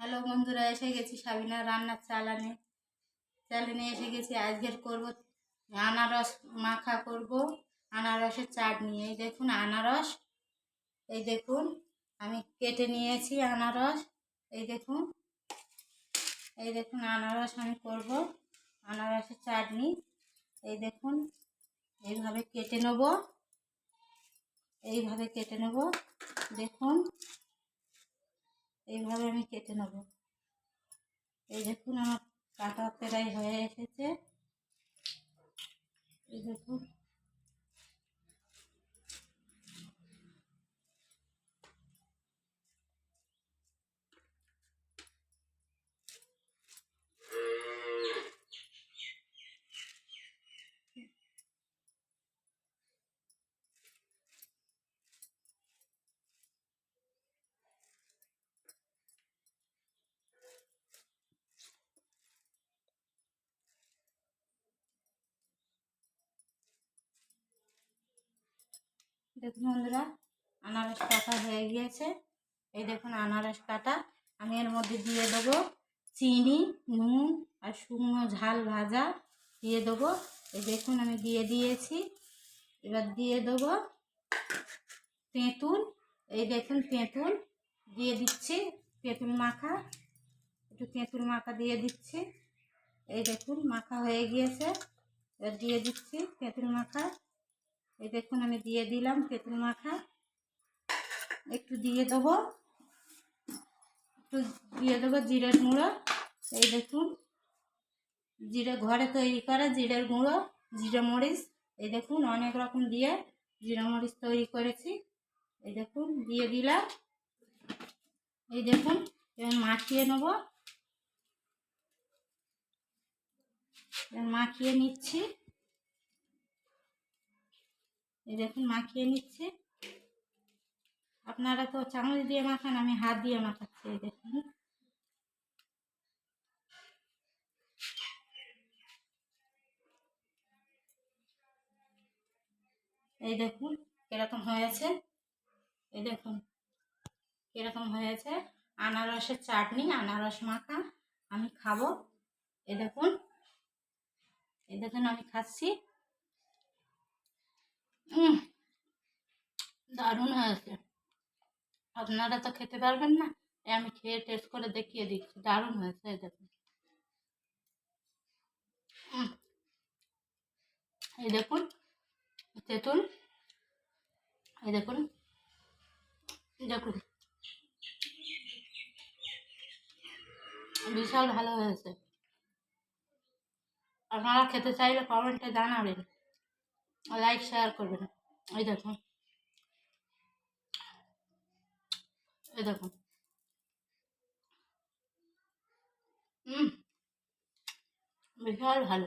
Hello বন্ধুরা, এসে গেছি সাবিনা রান্নার চালানে। চালানে এসে গেছি, আজকের করব আনারস মাখা করব, আনারসের চাটনি। এই দেখুন আনারস, এই দেখুন, আমি কেটে নিয়েছি আনারস, এই দেখুন এই দেখুন আনারস আমি করব, আনারসের চাটনি। এই দেখুন, এইভাবে কেটে নেব, এইভাবে কেটে নেব, দেখুন। এইভাবে আমি কেটে নেব। এই দেখুন আমার কাটা প্রায় হয়ে এসেছে। এই দেখুন। দেখুন বন্ধুরা, আনারস কাটা হয়ে গিয়েছে। এই দেখুন আনারস কাটা। আমি এর মধ্যে দিয়ে দেবো চিনি, নুন আর শুকনো ঝাল ভাজা দিয়ে দেবো। এই দেখুন আমি দিয়ে দিয়েছি। এবার দিয়ে দেবো তেঁতুল। এই দেখুন তেঁতুল দিয়ে দিচ্ছি, তেঁতুল মাখা। একটু তেঁতুল মাখা দিয়ে দিচ্ছি। এই দেখুন মাখা হয়ে গিয়েছে। এবার দিয়ে দিচ্ছি তেঁতুল মাখা। এই দেখুন, আমি দিয়ে দিলাম তেঁতুল মাখা। একটু দিয়ে দেবো। একটু দিয়ে দেবো জিরের গুঁড়ো। এই দেখুন, জিরে ঘরে তৈরি করা জিরের গুঁড়ো, জিরে মরিচ। এই দেখুন, অনেক রকম দিয়ে জিরে মরিচ তৈরি করেছি। এই দেখুন, দিয়ে দিলাম। এই দেখুন, এবার মাখিয়ে নেব। মাখিয়ে নিচ্ছি। এই দেখুন, মাখিয়ে নিচ্ছি। আপনারা তো চামচ দিয়ে মাখান, আমি হাত দিয়ে মাখাচ্ছি, এই দেখুন। এই দেখুন, কীরকম হয়েছে? এই দেখুন, কীরকম হয়েছে? আনারসের চাটনি, আনারস মাখা, আমি খাব। এই দেখুন এই দেখুন, আমি খাচ্ছি হুম দারুণ হয়েছে। আপনারা তো খেতে পারবেন না আমি খেয়ে টেস্ট করে দেখিয়ে দিচ্ছি। দারুণ হয়েছে এই দেখুন। এই দেখুন, তেঁতুল। এই দেখুন দেখুন। বিশাল ভালো হয়েছে। আপনারা খেতে চাইলে কমেন্টে জানাবেন। লাইক শেয়ার করবেন। এই দেখুন। এই দেখো। হুম বিশাল ভালো।